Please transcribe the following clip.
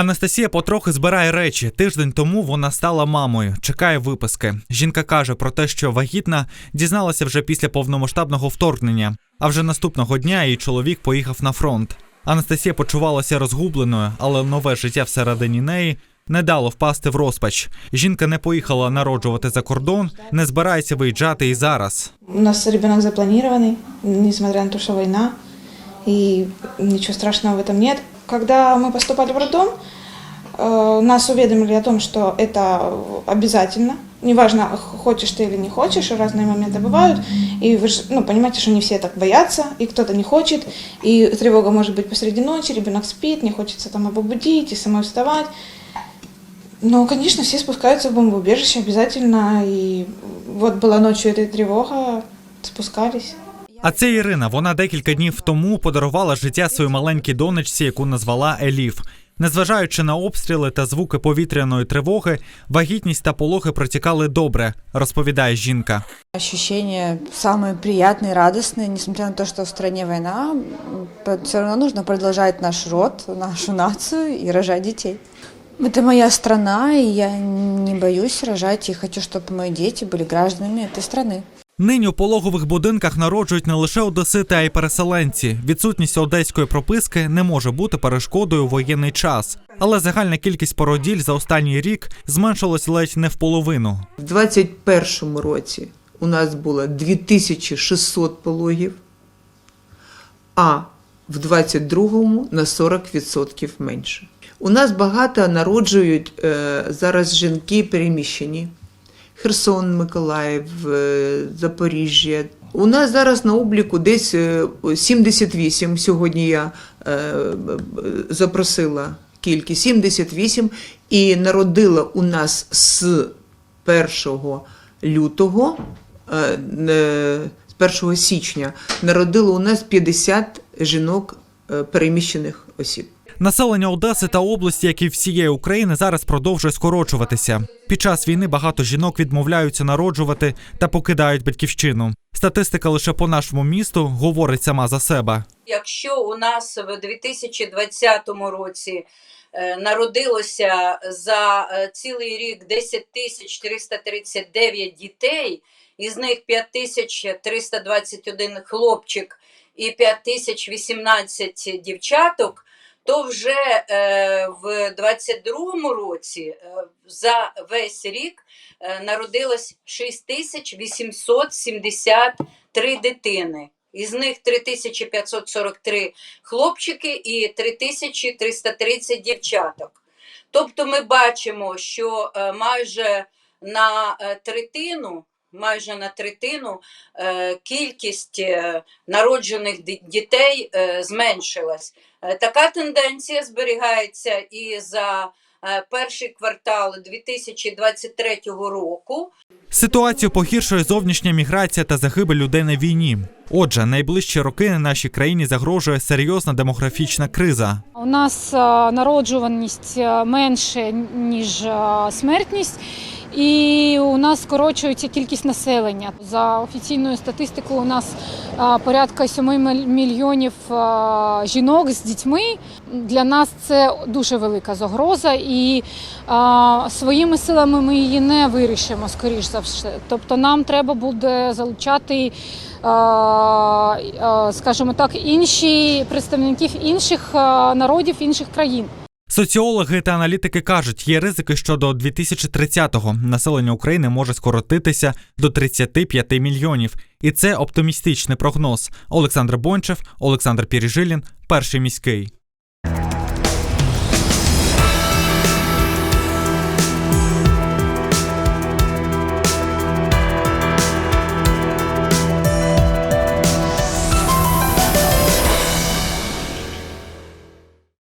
Анастасія потрохи збирає речі. Тиждень тому вона стала мамою, чекає виписки. Жінка каже про те, що вагітна дізналася вже після повномасштабного вторгнення. А вже наступного дня її чоловік поїхав на фронт. Анастасія почувалася розгубленою, але нове життя всередині неї не дало впасти в розпач. Жінка не поїхала народжувати за кордон, не збирається виїжджати і зараз. У нас ребенок запланированный, несмотря на то, что война, и ничего страшного в этом нет. Когда мы поступали в роддом, э, нас уведомили о том, что это обязательно. Неважно, хочешь ты или не хочешь, разные моменты бывают. И вы ну, понимаете, что не все так боятся, и кто-то не хочет, и тревога может быть посреди ночи, ребенок спит, не хочется там его будить и самой вставать. Но, конечно, все спускаются в бомбоубежище обязательно. И вот была ночью эта тревога, спускались. А це Ірина. Вона декілька днів тому подарувала життя своїй маленькій донечці, яку назвала Еліф. Незважаючи на обстріли та звуки повітряної тривоги, вагітність та пологи протікали добре, розповідає жінка. Ощущения самые приятные, радостные, несмотря на то, что в стране война, все равно нужно продолжать наш род, нашу нацию и рожать детей. Это моя страна, и я не боюсь рожать, и хочу, чтобы мои дети были гражданами этой страны. Нині у пологових будинках народжують не лише одесити, а й переселенці. Відсутність одеської прописки не може бути перешкодою у воєнний час. Але загальна кількість породіль за останній рік зменшилась ледь не в половину. В 2021 році у нас було 2600 пологів, а в 2022 на 40% менше. У нас багато народжують е, зараз жінки переміщені. Херсон, Миколаїв, е, Запоріжжя. У нас зараз на обліку десь е, 78. Сьогодні я е, запросила кількість 78 і народила у нас з 1 лютого, е, з 1 січня народило у нас 50 жінок е, переміщених осіб. Населення Одеси та області, як і всієї України, зараз продовжує скорочуватися. Під час війни багато жінок відмовляються народжувати та покидають батьківщину. Статистика лише по нашому місту говорить сама за себе. Якщо у нас в 2020 році е, народилося за е, цілий рік 10 тисяч 339 дітей, із них 5 тисяч 321 хлопчик і 5 тисяч 18 дівчаток, то вже е, в 22 році е, за весь рік е, народилось 6 тисяч 873 дитини. Із них 3543 хлопчики і 3330 дівчаток. Тобто ми бачимо, що е, майже на е, третину, майже на третину е, кількість е, народжених дітей зменшилась. Е, Така тенденція зберігається і за е, перший квартал 2023 року. Ситуацію погіршує зовнішня міграція та загибель людей на війні. Отже, найближчі роки нашій країні загрожує серйозна демографічна криза. У нас е, народжуваність менше, ніж смертність, і у нас скорочується кількість населення. За офіційною статистикою, у нас порядка 7 мільйонів жінок з дітьми. Для нас це дуже велика загроза, і своїми силами ми її не вирішимо, скоріш за все. Тобто нам треба буде залучати скажімо так, інші представників інших народів, інших країн. Соціологи та аналітики кажуть, є ризики, що до 2030-го населення України може скоротитися до 35 мільйонів. І це оптимістичний прогноз. Олександр Бончев, Олександр Піріжилін, перший міський.